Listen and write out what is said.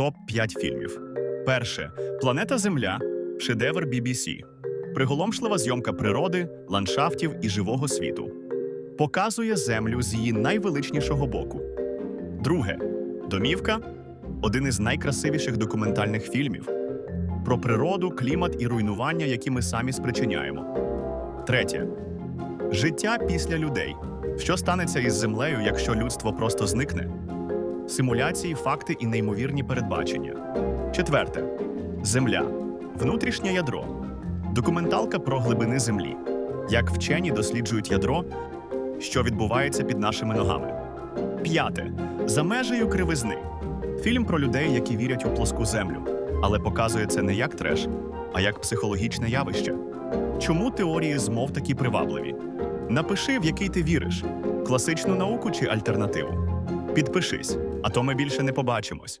топ 5 фільмів. Перше Планета Земля, шедевр BBC. Приголомшлива зйомка природи, ландшафтів і живого світу. Показує землю з її найвеличнішого боку. Друге Домівка один із найкрасивіших документальних фільмів про природу, клімат і руйнування, які ми самі спричиняємо. Третє життя після людей. Що станеться із землею, якщо людство просто зникне? Симуляції, факти і неймовірні передбачення. Четверте Земля. Внутрішнє ядро. Документалка про глибини землі. Як вчені досліджують ядро, що відбувається під нашими ногами. П'яте. За межею кривизни. Фільм про людей, які вірять у плоску землю, але показує це не як треш, а як психологічне явище. Чому теорії змов такі привабливі? Напиши, в який ти віриш: класичну науку чи альтернативу. Підпишись, а то ми більше не побачимось.